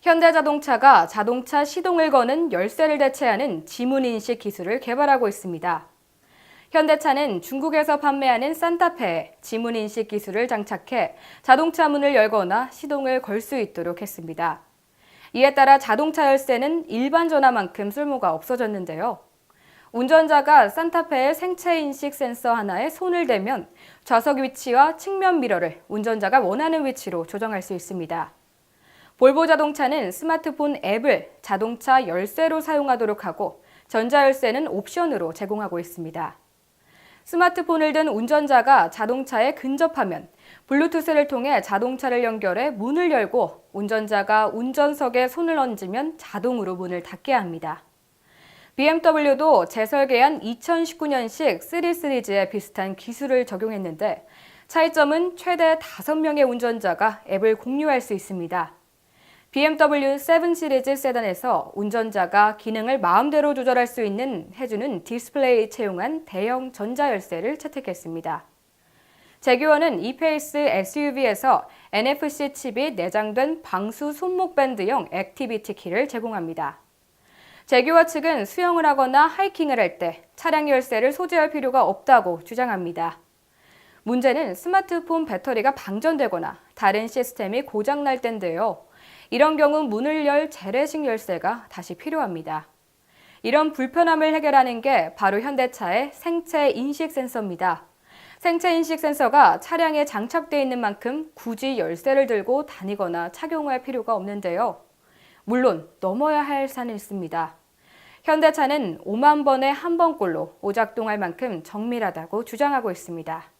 현대자동차가 자동차 시동을 거는 열쇠를 대체하는 지문인식 기술을 개발하고 있습니다. 현대차는 중국에서 판매하는 산타페에 지문인식 기술을 장착해 자동차 문을 열거나 시동을 걸 수 있도록 했습니다. 이에 따라 자동차 열쇠는 일반 전화만큼 쓸모가 없어졌는데요. 운전자가 산타페의 생체 인식 센서 하나에 손을 대면 좌석 위치와 측면 미러를 운전자가 원하는 위치로 조정할 수 있습니다. 볼보 자동차는 스마트폰 앱을 자동차 열쇠로 사용하도록 하고 전자열쇠는 옵션으로 제공하고 있습니다. 스마트폰을 든 운전자가 자동차에 근접하면 블루투스를 통해 자동차를 연결해 문을 열고 운전자가 운전석에 손을 얹으면 자동으로 문을 닫게 합니다. BMW도 재설계한 2019년식 3 시리즈에 비슷한 기술을 적용했는데 차이점은 최대 5명의 운전자가 앱을 공유할 수 있습니다. BMW 7 시리즈 세단에서 운전자가 기능을 마음대로 조절할 수 있는 해주는 디스플레이 채용한 대형 전자열쇠를 채택했습니다. 제규어는 이페이스 SUV에서 NFC 칩이 내장된 방수 손목 밴드형 액티비티 키를 제공합니다. 제규어 측은 수영을 하거나 하이킹을 할 때 차량 열쇠를 소지할 필요가 없다고 주장합니다. 문제는 스마트폰 배터리가 방전되거나 다른 시스템이 고장날 때인데요. 이런 경우 문을 열 재래식 열쇠가 다시 필요합니다. 이런 불편함을 해결하는 게 바로 현대차의 생체 인식 센서입니다. 생체 인식 센서가 차량에 장착되어 있는 만큼 굳이 열쇠를 들고 다니거나 착용할 필요가 없는데요. 물론 넘어야 할 산이 있습니다. 현대차는 5만 번에 한 번꼴로 오작동할 만큼 정밀하다고 주장하고 있습니다.